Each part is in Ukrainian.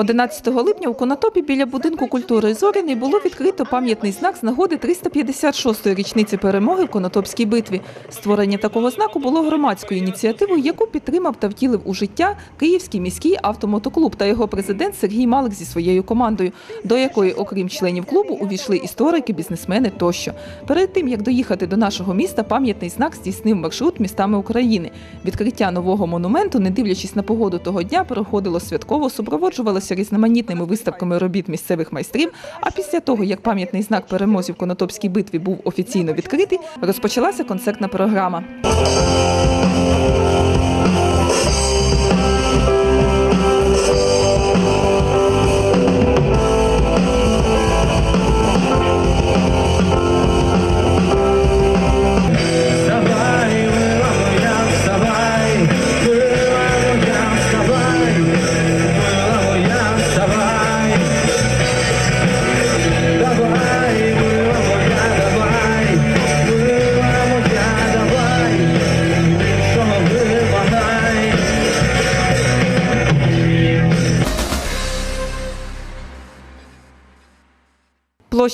11 липня у Конотопі біля будинку культури Зоряний було відкрито пам'ятний знак з нагоди 356-ї річниці перемоги в Конотопській битві. Створення такого знаку було громадською ініціативою, яку підтримав та втілив у життя Київський міський автомотоклуб та його президент Сергій Малик зі своєю командою, до якої, окрім членів клубу, увійшли історики, бізнесмени тощо. Перед тим як доїхати до нашого міста, пам'ятний знак здійснив маршрут містами України. Відкриття нового монументу, не дивлячись на погоду того дня, проходило святково, супроводжувалося різноманітними виставками робіт місцевих майстрів. А після того, як пам'ятний знак перемозі в Конотопській битві був офіційно відкритий, розпочалася концертна програма.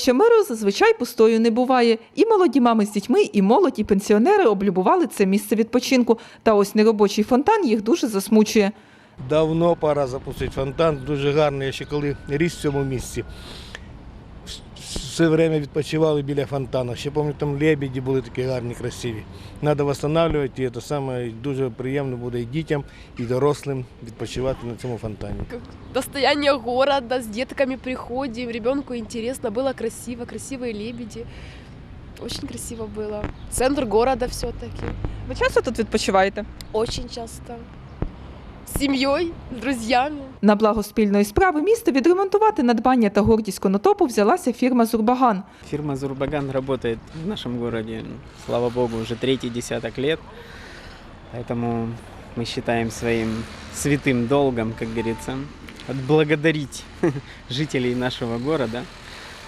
Площа миру зазвичай пустою не буває. І молоді мами з дітьми, і молодь, і пенсіонери облюбували це місце відпочинку. Та ось неробочий фонтан їх дуже засмучує. Давно пора запустити фонтан. Дуже гарний. Ще коли ріс в цьому місці Все время відпочивали біля фонтану. Ще пам'ятаю, там лебеді були такі гарні, красиві. Треба встановлювати, і це саме дуже приємно буде і дітям, і дорослим відпочивати на цьому фонтані. достояние города, с детками приходим, ребенку интересно, было красиво, красивые лебеди. Очень красиво было. Центр города все-таки. Ви часто тут відпочиваєте? Очень часто. С семьей, с друзьями. На благо спільної справи міста відремонтувати надбання та гордість конотопу взялася фірма Зурбаган. Фирма Зурбаган работает в нашем городе, слава богу, уже третий десяток лет. Поэтому мы считаем своим святым долгом, как говорится, отблагодарить жителей нашего города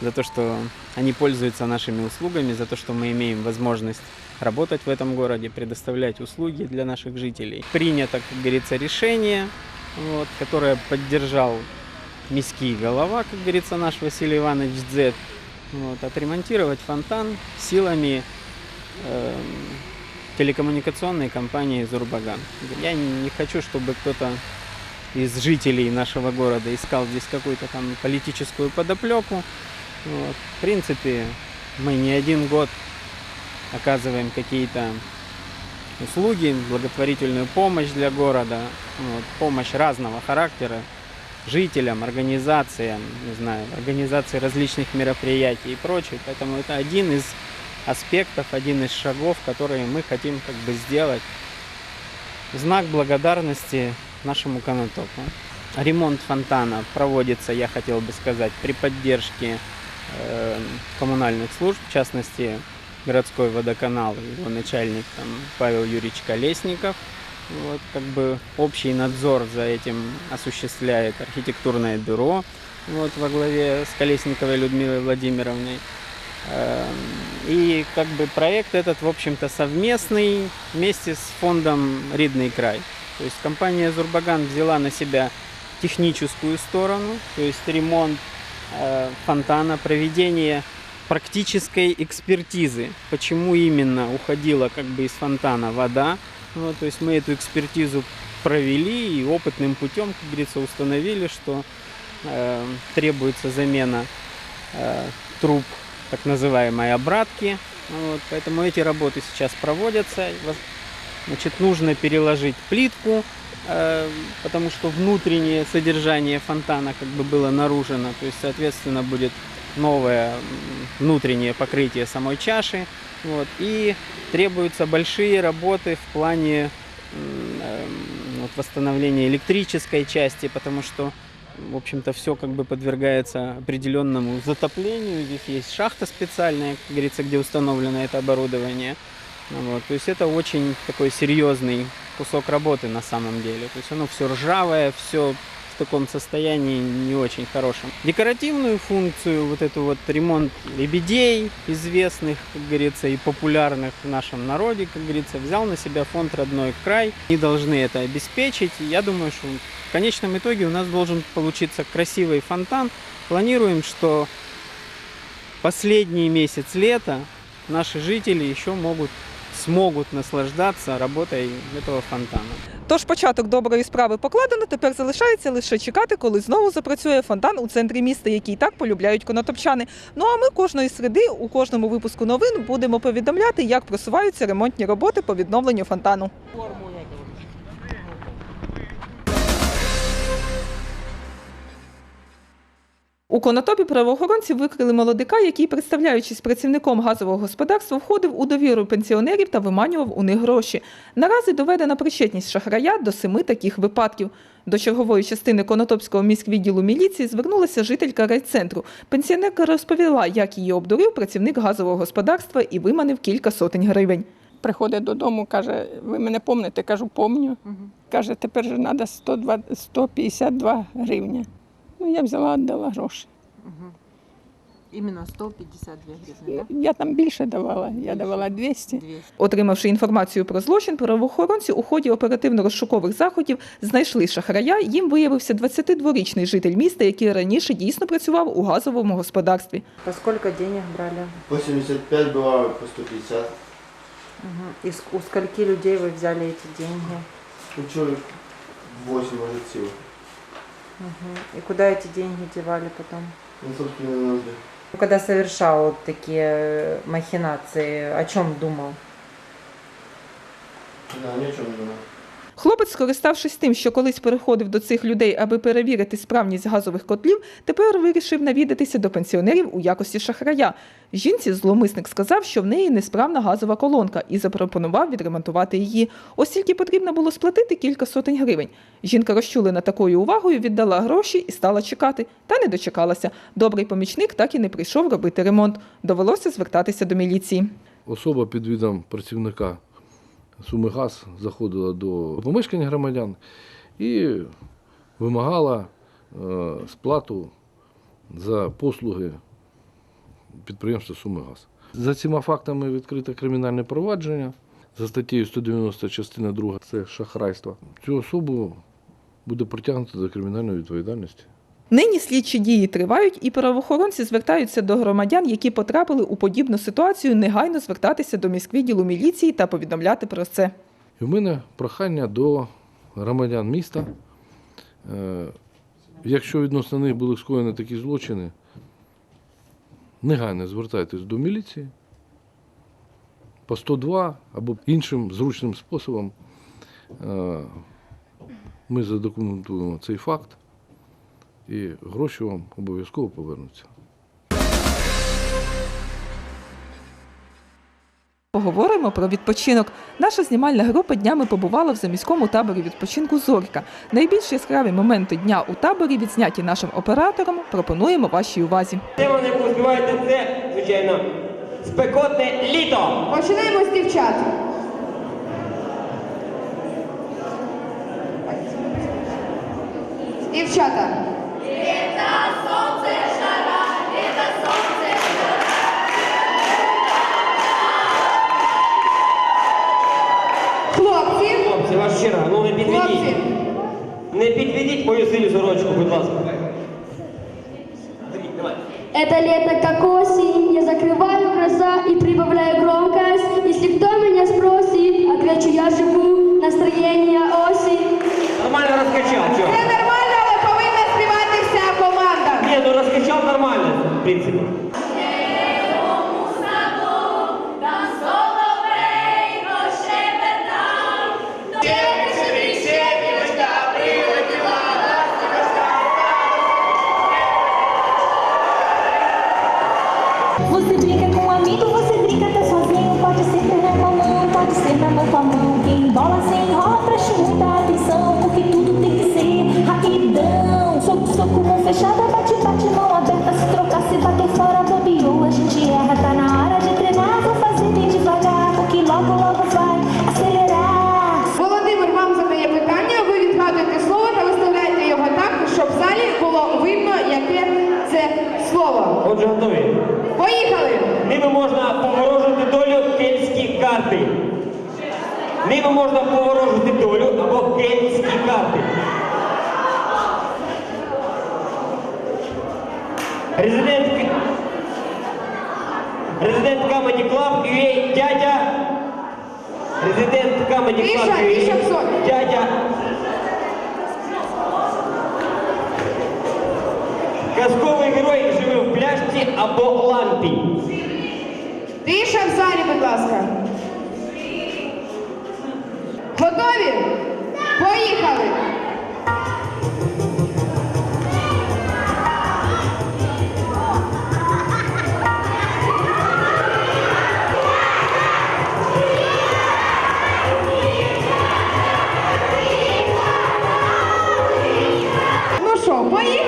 за то, что они пользуются нашими услугами, за то, что мы имеем возможность работать в этом городе, предоставлять услуги для наших жителей. Принято, как говорится, решение, вот, которое поддержал міський голова, как говорится, наш Василий Иванович Дзет, вот, отремонтировать фонтан силами э, телекоммуникационной компании Зурбаган. Я не хочу, чтобы кто-то из жителей нашего города искал здесь какую-то там политическую подоплеку. Вот. В принципе, мы не один год оказываем какие-то услуги, благотворительную помощь для города, вот, помощь разного характера жителям, организациям, не знаю, организации различных мероприятий и прочее. Поэтому это один из аспектов, один из шагов, которые мы хотим как бы сделать в знак благодарности нашему Конотопу. Ремонт фонтана проводится, я хотел бы сказать, при поддержке э, коммунальных служб, в частности, городской водоканал, его начальник там, Павел Юрьевич Колесников. Вот, как бы общий надзор за этим осуществляет архитектурное бюро вот, во главе с Колесниковой Людмилой Владимировной. Эм, И как бы проект этот, в общем-то, совместный вместе с фондом «Ридный край». То есть компания «Зурбаган» взяла на себя техническую сторону, то есть ремонт э, фонтана, проведение практической экспертизы, почему именно уходила как бы из фонтана вода. Вот, то есть мы эту экспертизу провели и опытным путем, как говорится, установили, что э, требуется замена э, труб так называемой обратки. Вот, поэтому эти работы сейчас проводятся. Значит, нужно переложить плитку, э, потому что внутреннее содержание фонтана как бы было наружено. То есть, соответственно, будет новое внутреннее покрытие самой чаши. Вот, и требуются большие работы в плане эм, вот, восстановления электрической части, потому что в общем-то, все как бы подвергается определенному затоплению. Здесь есть шахта специальная, как говорится, где установлено это оборудование. Вот. То есть это очень такой серьезный кусок работы на самом деле. То есть оно все ржавое, все таком состоянии не очень хорошем. Декоративную функцию, вот эту вот ремонт лебедей, известных, как говорится, и популярных в нашем народе, как говорится, взял на себя фонд «Родной край». Они должны это обеспечить. Я думаю, что В конечном итоге у нас должен получиться красивый фонтан. Планируем, что последний месяц лета наши жители еще могут, смогут наслаждаться работой этого фонтана. Тож початок доброї справи покладено. Тепер залишається лише чекати, коли знову запрацює фонтан у центрі міста, який так полюбляють конотопчани. Ну а ми кожної середи у кожному випуску новин будемо повідомляти, як просуваються ремонтні роботи по відновленню фонтану. У Конотопі правоохоронці викрили молодика, який, представляючись працівником газового господарства, входив у довіру пенсіонерів та виманював у них гроші. Наразі доведена причетність шахрая до семи таких випадків. До чергової частини Конотопського міськвідділу міліції звернулася жителька райцентру. Пенсіонерка розповіла, як її обдурив працівник газового господарства і виманив кілька сотень гривень. Приходить додому, каже, ви мене помните? Кажу, помню. Каже, тепер же треба 102 152 гривні. Ну, я взяла, віддала гроші. Именно 152 гривны, да? Я там більше давала, я давала 200. 200. Отримавши інформацію про злочин, правоохоронці у ході оперативно-розшукових заходів знайшли шахрая. Їм виявився 22-річний житель міста, який раніше дійсно працював у газовому господарстві. По сколько денег брали? 85 бывает по 150. Мгм. И ск- у скольки людей вы взяли эти деньги? Ну, человек 8 может сил. Мгм. И куда эти деньги девали потом? Ну, собственно, нужды. Ну, Когда совершал вот такие махинации, о чем думал? Да, ни о чем не думал. Хлопець, скориставшись тим, що колись переходив до цих людей, аби перевірити справність газових котлів, тепер вирішив навідатися до пенсіонерів у якості шахрая. Жінці зломисник сказав, що в неї несправна газова колонка, і запропонував відремонтувати її. Ось тільки потрібно було сплатити кілька сотень гривень. Жінка розчулена такою увагою, віддала гроші і стала чекати. Та не дочекалася. Добрий помічник так і не прийшов робити ремонт. Довелося звертатися до міліції. Особа під видом працівника Сумигаз заходила до помешкань громадян і вимагала е, сплату за послуги підприємства Сумигаз. За цими фактами відкрите кримінальне провадження за статтею 190 частина 2 це шахрайство. Цю особу буде притягнуто до кримінальної відповідальності. Нині слідчі дії тривають, і правоохоронці звертаються до громадян, які потрапили у подібну ситуацію, негайно звертатися до міськвідділу міліції та повідомляти про це. В мене прохання до громадян міста. Е, Якщо відносно них були скоєні такі злочини, негайно звертайтесь до міліції по 102 або іншим зручним способом. Е, Ми задокументуємо цей факт і гроші вам обов'язково повернуться. Поговоримо про відпочинок. Наша знімальна група днями побувала в заміському таборі відпочинку Зорька. Найбільш яскраві моменти дня у таборі, відзняті нашим оператором, пропонуємо вашій увазі. Де вони поспіваєте це, звичайно, спекотне літо. Починаємо з дівчат. Дівчата. Ваша ну не підведіть. Не підведіть мою синю сорочку, будь ласка. Это лето как осень, я закрываю глаза и прибавляю fechada, bate, bate, mão aberta. Se trocar, se bater fora, bobeou. A gente erra, tá na hora de treinar. Vou fazer bem devagar, porque logo, logo vai acelerar. Володимир вам задає питання, ви відгадуєте слово та виставляєте його так, щоб в залі було видно, яке це слово. Отже, готові. Поїхали! Ними можна поворожити долю кельтські карти. Ними можна поворожити долю або кельтські карти. Резидент, резидент Comedy Club UA дядя. Резидент Comedy Club UA дядя. Казковий герой живе в пляшці або лампі. Тиша в залі, будь ласка. Готові? Поїхали! Ну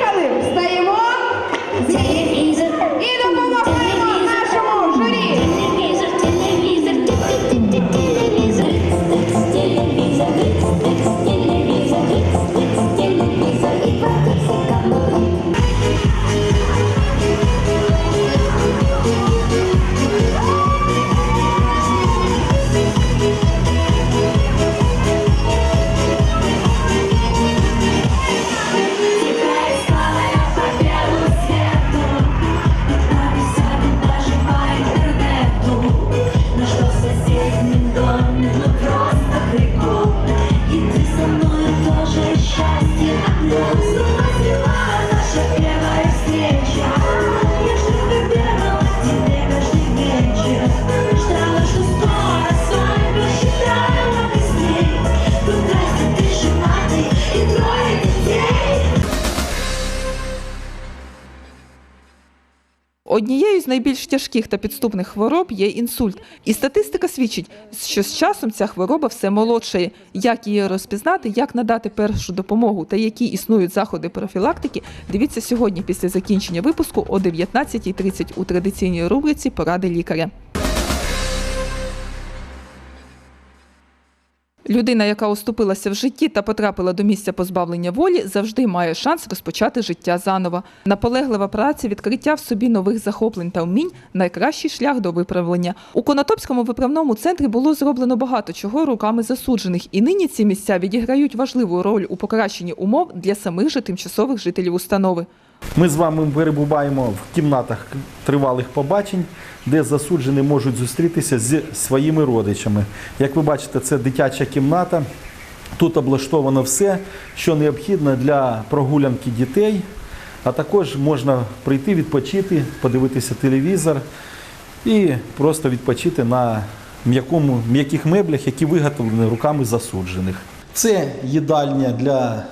Однією з найбільш тяжких та підступних хвороб є інсульт. І статистика свідчить, що з часом ця хвороба все молодшає. Як її розпізнати, як надати першу допомогу та які існують заходи профілактики, дивіться сьогодні після закінчення випуску о 19.30 у традиційній рубриці Поради лікаря. Людина, яка оступилася в житті та потрапила до місця позбавлення волі, завжди має шанс розпочати життя заново. Наполеглива праця, відкриття в собі нових захоплень та вмінь найкращий шлях до виправлення. У Конотопському виправному центрі було зроблено багато чого руками засуджених, і нині ці місця відіграють важливу роль у покращенні умов для самих же тимчасових жителів установи. Ми з вами перебуваємо в кімнатах тривалих побачень, де засуджені можуть зустрітися зі своїми родичами. Як ви бачите, це дитяча кімната. Тут облаштовано все, що необхідно для прогулянки дітей, а також можна прийти відпочити, подивитися телевізор і просто відпочити на м'яких меблях, які виготовлені руками засуджених. Це їдальня для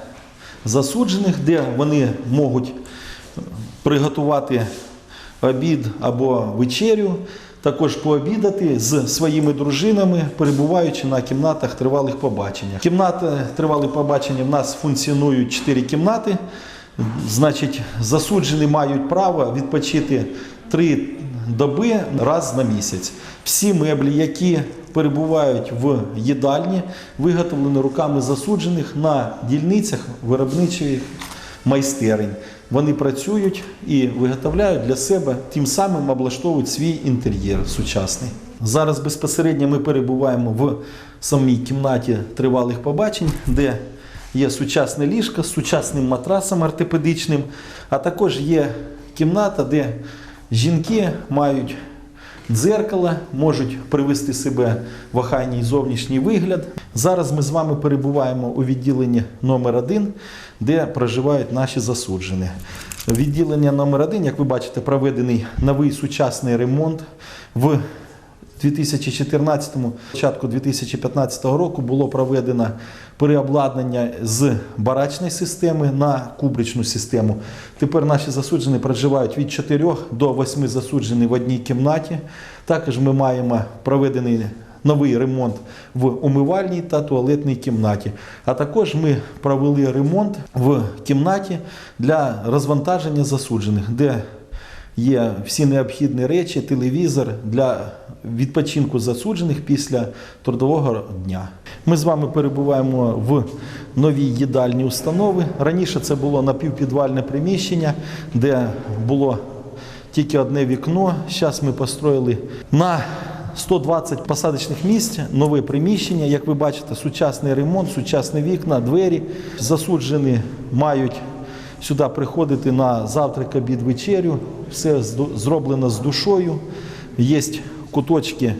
засуджених, де вони можуть приготувати обід або вечерю, також пообідати з своїми дружинами, перебуваючи на кімнатах тривалих побачень. Кімнати тривалих побачення в нас функціонують 4 кімнати. Значить, засуджені мають право відпочити 3 доби раз на місяць. Всі меблі, які перебувають в їдальні, виготовлені руками засуджених на дільницях виробничих майстерень. Вони працюють і виготовляють для себе, тим самим облаштовують свій інтер'єр сучасний. Зараз безпосередньо ми перебуваємо в самій кімнаті тривалих побачень, де є сучасне ліжко з сучасним матрасом ортопедичним, а також є кімната, де жінки мають дзеркало, можуть привести себе в охайній зовнішній вигляд. Зараз ми з вами перебуваємо у відділенні номер 1 де проживають наші засуджені. Відділення номер 1 як ви бачите, проведений новий сучасний ремонт. В 2014-му, початку 2015 року було проведено переобладнання з барачної системи на кубричну систему. Тепер наші засуджені проживають від 4 до 8 засуджених в одній кімнаті. Також ми маємо проведений новий ремонт в умивальній та туалетній кімнаті. А також ми провели ремонт в кімнаті для розвантаження засуджених, де є всі необхідні речі, телевізор для відпочинку засуджених після трудового дня. Ми з вами перебуваємо в новій їдальні установи. Раніше це було напівпідвальне приміщення, де було тільки одне вікно. Зараз ми построїли на 120 посадочних місць, нове приміщення. Як ви бачите, сучасний ремонт, сучасні вікна, двері. Засуджені мають сюди приходити на завтрак, обід, вечерю. Все зроблено з душою. Є куточки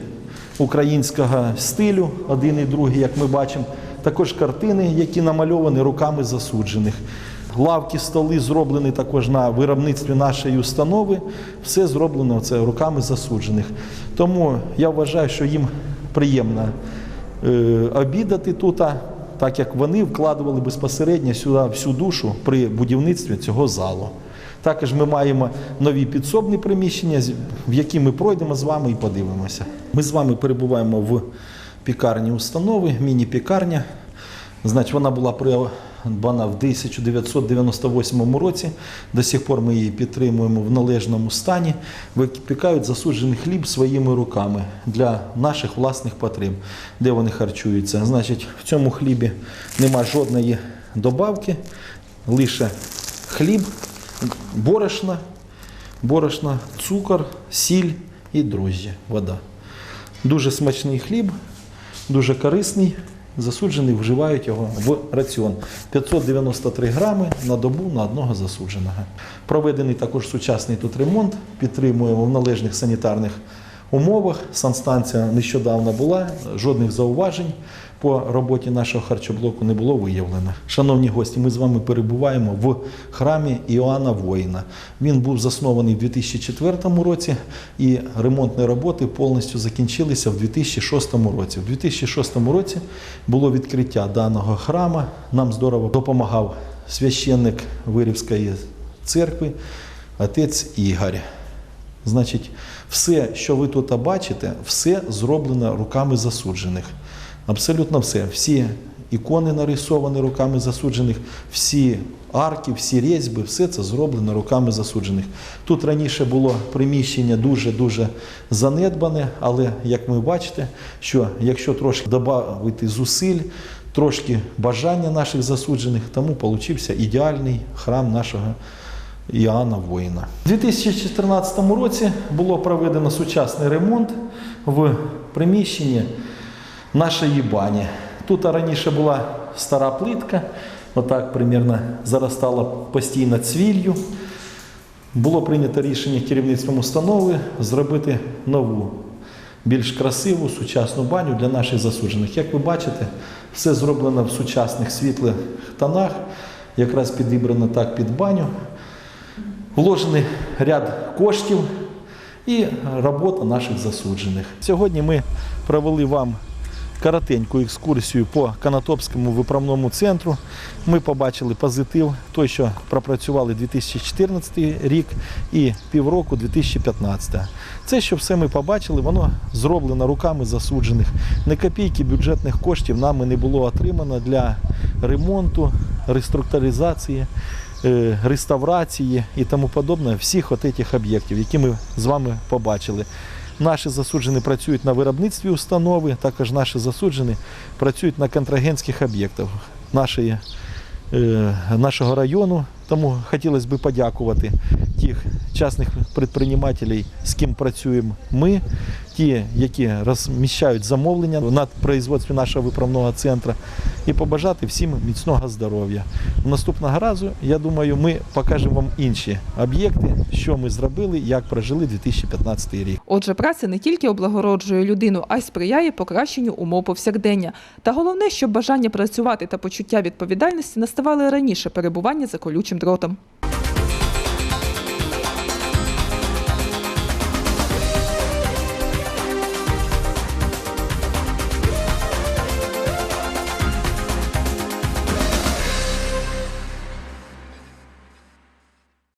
українського стилю, один і другий, як ми бачимо. Також картини, які намальовані руками засуджених. Лавки, столи зроблені також на виробництві нашої установи. Все зроблено це руками засуджених. Тому я вважаю, що їм приємно е, обідати тут, так як вони вкладували безпосередньо сюди всю душу при будівництві цього залу. Також ми маємо нові підсобні приміщення, в які ми пройдемо з вами і подивимося. Ми з вами перебуваємо в пікарні установи, міні-пікарня. Значить, вона була придбана в 1998 році. До сих пор ми її підтримуємо в належному стані. Випікають засуджений хліб своїми руками для наших власних потреб, де вони харчуються. Значить, в цьому хлібі нема жодної добавки, лише хліб, борошна, борошна, цукор, сіль і дрожжі, вода. Дуже смачний хліб, дуже корисний. Засуджений вживають його в раціон 593 грами на добу на одного засудженого. Проведений також сучасний тут ремонт, підтримуємо в належних санітарних умовах. Санстанція нещодавно була, жодних зауважень по роботі нашого харчоблоку не було виявлено. Шановні гості, ми з вами перебуваємо в храмі Іоанна Воїна. Він був заснований в 2004 році, і ремонтні роботи повністю закінчилися в 2006 році. В 2006 році було відкриття даного храму. Нам здорово допомагав священник Вирівської церкви, отець Ігор. Значить, все, що ви тут бачите, все зроблено руками засуджених. Абсолютно все. Всі ікони нарисовані руками засуджених, всі арки, всі різьби, все це зроблено руками засуджених. Тут раніше було приміщення дуже-дуже занедбане, але як ви бачите, що якщо трошки додати зусиль, трошки бажання наших засуджених, тому получився ідеальний храм нашого Іоанна Воїна. У 2014 році було проведено сучасний ремонт в приміщенні нашої бані. Тут раніше була стара плитка, отак примірно заростала постійно цвіллю. Було прийнято рішення керівництвом установи зробити нову, більш красиву сучасну баню для наших засуджених. Як ви бачите, все зроблено в сучасних світлих тонах, якраз підібрано так під баню. Вложений ряд коштів і робота наших засуджених. Сьогодні ми провели вам коротеньку екскурсію по Канатопському виправному центру. Ми побачили позитив, той, що пропрацювали 2014 рік і півроку 2015. Це, що все ми побачили, воно зроблено руками засуджених. Не копійки бюджетних коштів нами не було отримано для ремонту, реструктуризації реставрації і тому подобне всіх от этих об'єктів, які ми з вами побачили. Наші засуджені працюють на виробництві установи, також наші засуджені працюють на контрагентських об'єктах нашої, е, нашого району. Тому хотілося б подякувати тих частних підприємців, з ким працюємо ми, ті, які розміщають замовлення на производстві нашого виправного центру, і побажати всім міцного здоров'я. Наступного разу, я думаю, ми покажемо вам інші об'єкти, що ми зробили, як прожили 2015 рік. Отже, праця не тільки облагороджує людину, а й сприяє покращенню умов повсякдення. Та головне, щоб бажання працювати та почуття відповідальності наставали раніше перебування за колючим дротом.